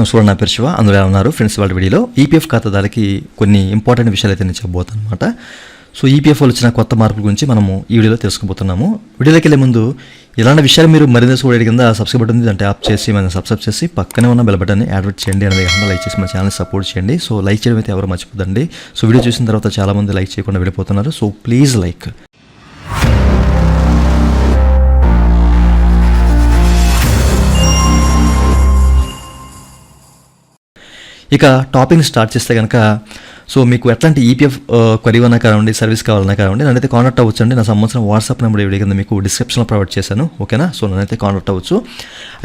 నమస్కారం నా పేరు శివ. అందులో ఉన్నారు? ఫ్రెండ్స్ వాళ్ళ వీడియోలో ఈపీఎఫ్ ఖాతాదారులకి కొన్ని ఇంపార్టెంట్ విషయాలు అయితే నేను చెప్పబోతాను అనమాట సో ఈపీఎఫ్లో వచ్చిన కొత్త మార్పుల గురించి మనము ఈ వీడియోలో తెలుసుకోబోతున్నాము. వీడియోలోకి వెళ్ళే ముందు ఇలాంటి విషయాలు మీరు మరింత చూడడం కింద సబ్స్క్రైబ్ బటన్ ఉంది అంటే ఆప్ చేసి మనం సబ్స్క్రైబ్ చేసి పక్కనే ఉన్న బెల్ బటన్ని యాడ్వర్ట్ చేయండి. అనేది కాకుండా లైక్ చేసి మన ఛానల్ సపోర్ట్ చేయండి. సో లైక్ చేయడం అయితే ఎవరు మర్చిపోదండి సో వీడియో చూసిన తర్వాత చాలా మంది లైక్ చేయకుండా వెళ్ళిపోతున్నారు. సో ప్లీజ్ లైక్ ఇక టాపింగ్ స్టార్ట్ చేస్తే కనుక సో మీకు ఎట్లాంటి ఈపీఎఫ్ క్వరీ అన్నా కానివ్వండి సర్వీస్ కావాలన్నా కానివ్వండి నన్నైతే కాంటాక్ట్ అవ్వచ్చు అండి నా సంబంధించిన వాట్సాప్ నెంబర్ వీడియో కింద మీకు డిస్క్రిప్షన్లో ప్రొవైడ్ చేశాను. ఓకేనా? సో నన్నైతే కాంటాక్ట్ అవ్వచ్చు.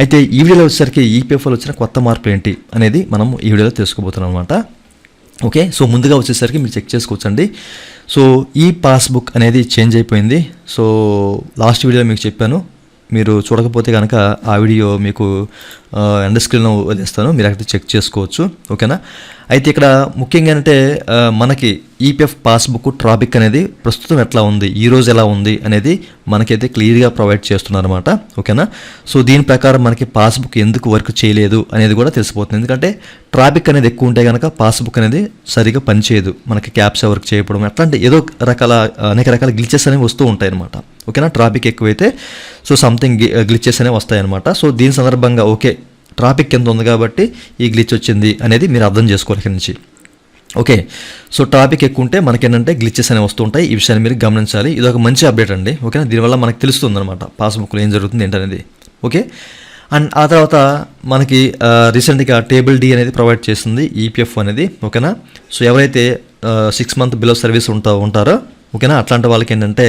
అయితే ఈ వీడియోలో వచ్చేసరికి ఈపీఎఫ్లో వచ్చిన కొత్త మార్పులు ఏంటి అనేది మనం ఈ వీడియోలో తెలుసుకోబోతున్నాం అనమాట ఓకే? సో ముందుగా వచ్చేసరికి మీరు చెక్ చేసుకోవచ్చండి. సో ఈ పాస్బుక్ అనేది చేంజ్ అయిపోయింది. సో లాస్ట్ వీడియోలో మీకు చెప్పాను. మీరు చూడకపోతే కనుక ఆ వీడియో మీకు ఎండ్ స్క్రీన్లో వదిలేస్తాను. మీరు అక్కడ చెక్ చేసుకోవచ్చు. ఓకేనా? అయితే ఇక్కడ ముఖ్యంగా ఏంటంటే మనకి ఈపీఎఫ్ పాస్బుక్ ట్రాఫిక్ అనేది ప్రస్తుతం ఎట్లా ఉంది? ఈ రోజు ఎలా ఉంది? అనేది మనకైతే క్లియర్గా ప్రొవైడ్ చేస్తున్నారన్నమాట. ఓకేనా? సో దీని ప్రకారం మనకి పాస్బుక్ ఎందుకు వర్క్ చేయలేదు అనేది కూడా తెలిసిపోతుంది. ఎందుకంటే ట్రాఫిక్ అనేది ఎక్కువ ఉంటే కనుక పాస్బుక్ అనేది సరిగా పనిచేయదు. మనకి క్యాప్స్ వర్క్ చేయడం అట్లాంటి ఏదో రకాల అనేక రకాల గ్లిచెస్ అనేవి వస్తూ ఉంటాయి అనమాట ఓకేనా? ట్రాఫిక్ ఎక్కువైతే సో సంథింగ్ గ్లిచెస్ అనేవి వస్తాయన్నమాట. సో దీని సందర్భంగా ఓకే ట్రాఫిక్ ఎంత ఉంది కాబట్టి ఈ గ్లిచ్ వచ్చింది అనేది మీరు అర్థం చేసుకోవాలి ఇక్కడి నుంచి. ఓకే సో ట్రాఫిక్ ఎక్కువ ఉంటే మనకేంటంటే గ్లిచెస్ అనేవి వస్తూ ఉంటాయి. ఈ విషయాన్ని మీరు గమనించాలి. ఇది ఒక మంచి అప్డేట్ అండి. ఓకేనా దీనివల్ల మనకు తెలుస్తుంది అనమాట పాస్బుక్లో ఏం జరుగుతుంది ఏంటనేది. ఓకే అండ్ ఆ తర్వాత మనకి రీసెంట్గా టేబుల్ డి అనేది ప్రొవైడ్ చేస్తుంది ఈపీఎఫ్ అనేది. ఓకేనా సో ఎవరైతే సిక్స్ మంత్ బిలో సర్వీస్ ఉంటా ఉంటారో ఓకేనా అట్లాంటి వాళ్ళకి ఏంటంటే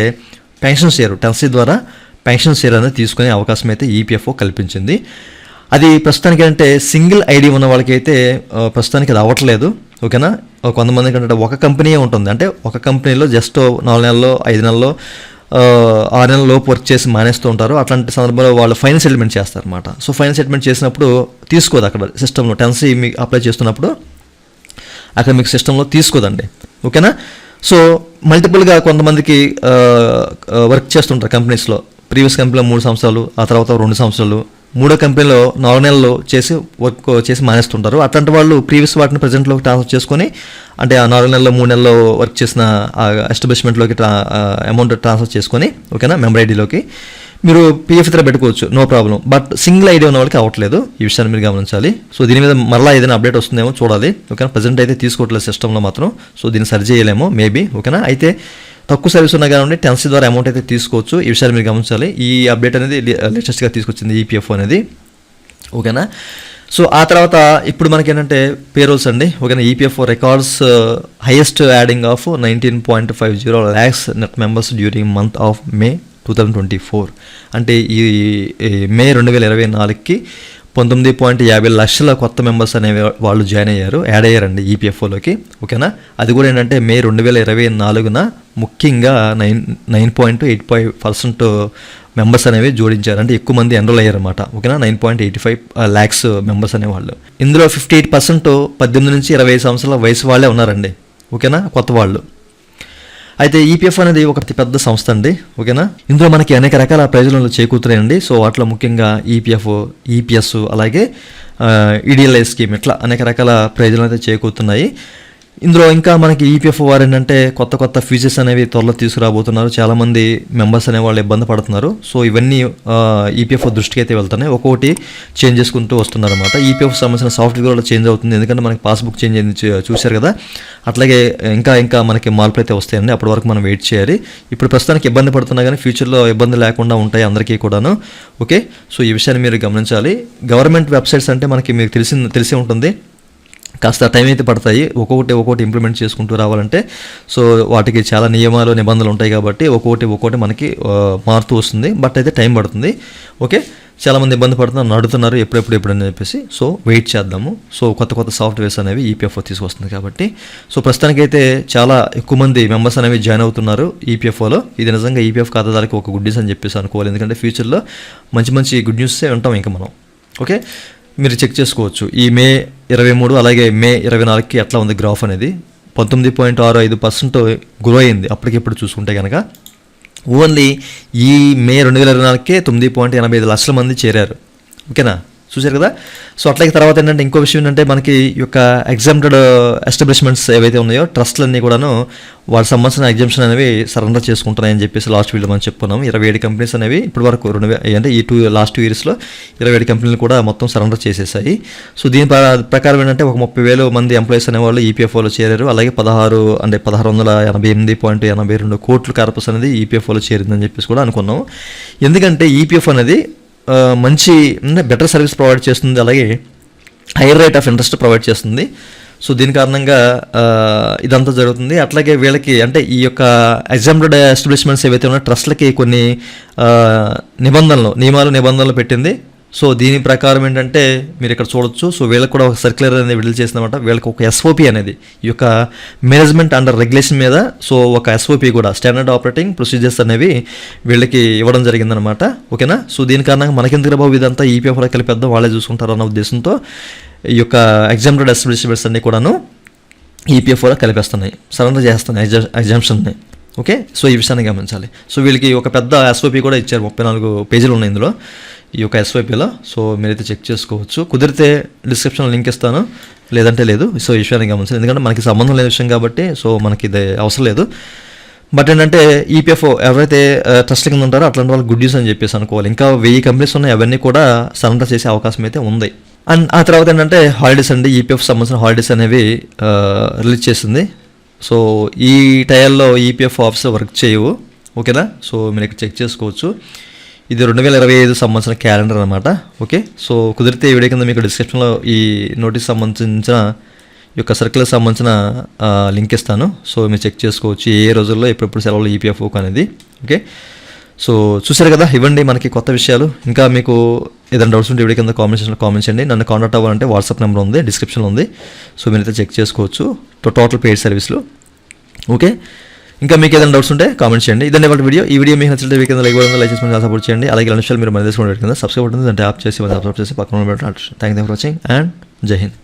పెన్షన్ షేర్ టెన్సీ ద్వారా పెన్షన్ షేర్ అనేది తీసుకునే అవకాశం అయితే ఈపీఎఫ్ఓ కల్పించింది. అది ప్రస్తుతానికి అంటే సింగిల్ ఐడి ఉన్న వాళ్ళకైతే ప్రస్తుతానికి అది అవ్వట్లేదు ఓకేనా? కొంతమంది కొంతమందికి అంటే ఒక కంపెనీయే ఉంటుంది. అంటే ఒక కంపెనీలో జస్ట్ నాలుగు నెలల్లో ఐదు నెలల్లో ఆరు నెలల లోపు వర్క్ చేసి మానేస్తూ ఉంటారు. అట్లాంటి సందర్భంలో వాళ్ళు ఫైనల్ సెటిల్మెంట్ చేస్తారన్నమాట. సో ఫైనల్ సెటిల్మెంట్ చేసినప్పుడు తీసుకోదు అక్కడ సిస్టంలో. టెన్సీ మీకు అప్లై చేస్తున్నప్పుడు అక్కడ మీకు సిస్టంలో తీసుకోదండి. ఓకేనా? సో మల్టిపుల్గా కొంతమందికి వర్క్ చేస్తుంటారు కంపెనీస్లో. ప్రీవియస్ కంపెనీలో మూడు సంవత్సరాలు ఆ తర్వాత రెండు సంవత్సరాలు మూడో కంపెనీలో నాలుగు నెలలు చేసి వర్క్ చేసి మానేస్తుంటారు. అట్లాంటి వాళ్ళు ప్రీవియస్ వాటిని ప్రజెంట్లోకి ట్రాన్స్ఫర్ చేసుకొని అంటే ఆ నాలుగు నెలలో మూడు నెలల్లో వర్క్ చేసిన ఎస్టాబ్లిష్మెంట్లోకి ట్రా అమౌంట్ ట్రాన్స్ఫర్ చేసుకొని ఓకేనా మెంబర్ ఐడిలోకి మీరు పిఎఫ్ ఇతర పెట్టుకోవచ్చు no problem but single ID ఉన్న వాళ్ళకి అవ్వట్లేదు ఈ విషయాన్ని మీరు గమనించాలి. సో దీని మీద మరలా ఏదైనా అప్డేట్ వస్తుందేమో చూడాలి ఓకేనా. ప్రజెంట్ అయితే తీసుకోవట్లేదు సిస్టంలో మాత్రం. సో దీన్ని సరి చేయలేము మేబీ ఓకేనా. అయితే తక్కువ సర్వీస్ ఉన్నా కానీ టెన్సీ ద్వారా అమౌంట్ అయితే తీసుకోవచ్చు. ఈ విషయాలు మీరు గమనించాలి. ఈ అప్డేట్ అనేది లేటెస్ట్గా uh, తీసుకొచ్చింది ఈపీఎఫ్ అనేది. ఓకేనా? సో ఆ తర్వాత ఇప్పుడు మనకి ఏంటంటే పేరోల్స్ అండి. ఓకేనా? EPF records highest adding of nineteen point five zero lakhs net members during month of May two thousand twenty four అంటే ఈ ఈ మే రెండు వేల ఇరవై నాలుగుకి పంతొమ్మిది పాయింట్ యాభై లక్షల కొత్త మెంబర్స్ అనే వాళ్ళు జాయిన్ అయ్యారు యాడ్ అయ్యారండి ఈపీఎఫ్ఓలోకి ఓకేనా? అది కూడా ఏంటంటే మే రెండు వేల ఇరవై నాలుగున ముఖ్యంగా nine nine point eight five percent members అనేవి జోడించారు. అంటే ఎక్కువ మంది ఎన్రోల్ అయ్యారన్నమాట. ఓకేనా? Nine point eighty five lakhs members అనేవాళ్ళు. ఇందులో ఫిఫ్టీ ఎయిట్ పర్సెంట్ పద్దెనిమిది నుంచి ఇరవై సంవత్సరాల వయసు వాళ్ళే ఉన్నారండి. ఓకేనా? కొత్త వాళ్ళు. అయితే ఈపీఎఫ్ అనేది ఒక పెద్ద సంస్థ అండి. ఓకేనా? ఇందులో మనకి అనేక రకాల ప్రయోజనాలు చేకూరుతున్నాయండి. సో వాటిలో ముఖ్యంగా ఈపీఎఫ్ ఈపీఎస్ అలాగే ఈడిఎల్ఐ స్కీమ్ ఇట్లా అనేక రకాల ప్రయోజనాలు అయితే చేకూరుతున్నాయి. ఇందులో ఇంకా మనకి ఈపీఎఫ్ వారు ఏంటంటే కొత్త కొత్త ఫీచర్స్ అనేవి త్వరలో తీసుకురాబోతున్నారు. చాలామంది మెంబర్స్ అనే వాళ్ళు ఇబ్బంది పడుతున్నారు. సో ఇవన్నీ ఈపీఎఫ్ దృష్టికి అయితే వెళ్తున్నాయి. ఒక్కొక్కటి చేంజ్ చేసుకుంటూ వస్తున్నారు అనమాట ఈపీఎఫ్ సంబంధించిన సాఫ్ట్వేర్ కూడా చేంజ్ అవుతుంది. ఎందుకంటే మనకి పాస్బుక్ చేంజ్ అయింది చూశారు కదా. అట్లాగే ఇంకా ఇంకా మనకి మార్పులు అయితే వస్తాయండి. అప్పటి వరకు మనం వెయిట్ చేయాలి. ఇప్పుడు ప్రస్తుతానికి ఇబ్బంది పడుతున్నా కానీ ఫ్యూచర్లో ఇబ్బంది లేకుండా ఉంటాయి అందరికీ కూడాను. ఓకే? సో ఈ విషయాన్ని మీరు గమనించాలి. గవర్నమెంట్ వెబ్సైట్స్ అంటే మనకి మీకు తెలిసి తెలిసి ఉంటుంది. కాస్త టైం అయితే పడతాయి. ఒక్కొక్కటి ఒక్కొక్కటి ఇంప్లిమెంట్ చేసుకుంటూ రావాలంటే సో వాటికి చాలా నియమాలు నిబంధనలు ఉంటాయి కాబట్టి ఒక్కొక్కటి ఒక్కొక్కటి మనకి మారుతూ వస్తుంది. బట్ అయితే టైం పడుతుంది. ఓకే చాలామంది ఇబ్బంది పడుతున్నారు నడుతున్నారు ఎప్పుడెప్పుడు ఎప్పుడని చెప్పేసి. సో వెయిట్ చేద్దాము. సో కొత్త కొత్త సాఫ్ట్వేర్స్ అనేవి ఈపీఎఫ్ఓ తీసుకొస్తుంది కాబట్టి. సో ప్రస్తుతానికైతే చాలా ఎక్కువ మంది మెంబర్స్ అనేవి జాయిన్ అవుతున్నారు ఈపీఎఫ్ఓలో ఇది నిజంగా ఈపీఎఫ్ ఖాతాదారికి ఒక గుడ్ న్యూస్ అని చెప్పేసి అనుకోవాలి. ఎందుకంటే ఫ్యూచర్లో మంచి మంచి గుడ్ న్యూసే ఉంటాం ఇంకా మనం. ఓకే మీరు చెక్ చేసుకోవచ్చు. ఈ మే ఇరవై మూడు అలాగే మే ఇరవై నాలుగుకి ఎట్లా ఉంది గ్రాఫ్ అనేది. పంతొమ్మిది పాయింట్ ఆరు ఐదు పర్సెంట్ గ్రో అయింది. అప్పటికిప్పుడు చూసుకుంటే కనుక ఓన్లీ ఈ మే రెండు వేల ఇరవై నాలుగుకే తొమ్మిది పాయింట్ ఎనభై ఐదు లక్షల మంది చేరారు. ఓకేనా? చూశారు కదా? సో అట్లాగే తర్వాత ఏంటంటే ఇంకో విషయం ఏంటంటే మనకి ఈ యొక్క ఎగ్జామ్టెడ్ ఎస్టాబ్లిష్మెంట్స్ uh, ఏవైతే ఉన్నాయో ట్రస్ట్లన్నీ కూడాను వాళ్ళకి సంబంధించిన ఎగ్జామ్షన్ అనేవి సరెండర్ చేసుకుంటున్నాయని చెప్పేసి లాస్ట్ వీడియో మనం చెప్పుకున్నాం. ఇరవై ఏడు కంపెనీస్ అనేవి ఇప్పటి వరకు రెండు అంటే ఈ టూ లాస్ట్ టూ ఇయర్స్లో ఇరవై ఏడు కంపెనీలు కూడా మొత్తం సరెండర్ చేసేసాయి. సో దీని ప్రకారం ఏంటంటే ఒక ముప్పై వేలు మంది ఎంప్లాయీస్ అనేవాళ్ళు ఈపీఎఫ్ఓలో చేరారు. అలాగే పదహారు అంటే పదహారు వందల ఎనభై ఎనిమిది పాయింట్ ఎనభై రెండు కోట్లు కార్పస్ అనేది ఈపీఎఫ్ఓలో చేరిందని చెప్పేసి కూడా అనుకున్నాం. ఎందుకంటే ఈపీఎఫ్ అనేది మంచి బెటర్ సర్వీస్ ప్రొవైడ్ చేస్తుంది. అలాగే higher rate of interest provide చేస్తుంది. సో దీని కారణంగా ఇదంతా జరుగుతుంది. అట్లాగే వీళ్ళకి అంటే ఈ యొక్క ఎగ్జామ్డ్ ఎస్టాబ్లిష్మెంట్స్ ఏవైతే ఉన్నాయో ట్రస్ట్లకి కొన్ని నిబంధనలు నియమాలు నిబంధనలు పెట్టింది. సో దీని ప్రకారం ఏంటంటే మీరు ఇక్కడ చూడొచ్చు. సో వీళ్ళకి కూడా ఒక సర్క్యులర్ అనేది విడుదల చేసిందన్నమాట. వీళ్ళకి ఒక ఎస్ఓపి అనేది ఈ యొక్క మేనేజ్మెంట్ అండర్ రెగ్యులేషన్ మీద సో ఒక ఎస్ఓపి కూడా స్టాండర్డ్ ఆపరేటింగ్ ప్రొసీజర్స్ అనేవి వీళ్ళకి ఇవ్వడం జరిగిందనమాట ఓకేనా? సో దీని కారణంగా మనకెందుకు బాబు ఇదంతా? ఈపీఎఫ్లో కలిపేద్దాం వాళ్ళే చూసుకుంటారు అన్న ఉద్దేశంతో ఈ యొక్క ఎగ్జామ్టెడ్ ఎస్టాబ్లిష్మెంట్స్ అన్నీ కూడాను ఈపీఎఫ్ఓలో కలిపేస్తున్నాయి. సరెండర్ చేస్తున్నాయి ఎగ్జా- ఎగ్జామ్షన్ని ఓకే? సో ఈ విషయాన్ని గమనించాలి. సో వీళ్ళకి ఒక పెద్ద ఎస్ఓపి కూడా ఇచ్చారు ముప్పై నాలుగు పేజీలు ఉన్నాయి ఇందులో. ఈ యొక్క ఎస్వైపీలో సో మీరైతే చెక్ చేసుకోవచ్చు. కుదిరితే డిస్క్రిప్షన్లో లింక్ ఇస్తాను. లేదంటే లేదు. సో ఈ విషయాన్ని గమనించాలి ఎందుకంటే మనకి సంబంధం లేని విషయం కాబట్టి సో మనకి ఇది అవసరం లేదు. బట్ ఏంటంటే ఈపీఎఫ్ఓ ఎవరైతే ట్రస్ట్ కింద ఉంటారో అట్లాంటి వాళ్ళు గుడ్ న్యూస్ అని చెప్పేసి అనుకోవాలి. ఇంకా వెయ్యి కంపెనీస్ ఉన్నాయి. అవన్నీ కూడా సరెండర్ చేసే అవకాశం అయితే ఉంది. అండ్ ఆ తర్వాత ఏంటంటే హాలిడేస్ అండి. ఈపీఎఫ్ సంబంధించిన హాలిడేస్ అనేవి రిలీజ్ చేసింది. సో ఈ టైల్లో ఈపీఎఫ్ ఆఫీస్ వర్క్ చేయవు. ఓకేనా? సో మీరు ఇక్కడ చెక్ చేసుకోవచ్చు. ఇది రెండు వేల ఇరవై ఐదు సంబంధించిన క్యాలెండర్ అనమాట ఓకే సో కుదిరితే ఈ వీడియో కింద మీకు డిస్క్రిప్షన్లో ఈ నోటీస్ సంబంధించిన ఈ యొక్క సర్కిల్కి సంబంధించిన లింక్ ఇస్తాను. సో మీరు చెక్ చేసుకోవచ్చు ఏ రోజుల్లో ఎప్పుడెప్పుడు సెలవులు ఈపీఎఫ్ఓ అనేది. ఓకే సో చూసారు కదా ఇవ్వండి మనకి కొత్త విషయాలు. ఇంకా మీకు ఏదైనా డౌట్స్ ఉంటే వీడియో కింద కామెంట్ సెక్షన్లో కామెంట్ చేయండి. నన్ను కాంటాక్ట్ అవ్వాలంటే వాట్సాప్ నెంబర్ ఉంది డిస్క్రిప్షన్లో ఉంది. సో మీరైతే చెక్ చేసుకోవచ్చు. టోటల్ పెయిడ్ సర్వీస్లో ఓకే ఇంకా మీకు ఏదైనా డౌట్స్ ఉంటే కామెంట్ చేయండి. ఇదండి వాళ్ళ వీడియో ఈ వీడియో మీకు నచ్చినట్టు వీకెండ్ లైక్ కూడా లైక్ చేసి సపోర్ట్ చేయండి. అలాగే ఇలాంటి విషయాలు మీరు మన దేశంలో కింద సబ్స్క్రైబ్ ఉంటుంది దాంట్లో యాప్ చేసి మన సబ్స్క్రైబ్ చేసి పక్కన thank you for watching and జై హింద్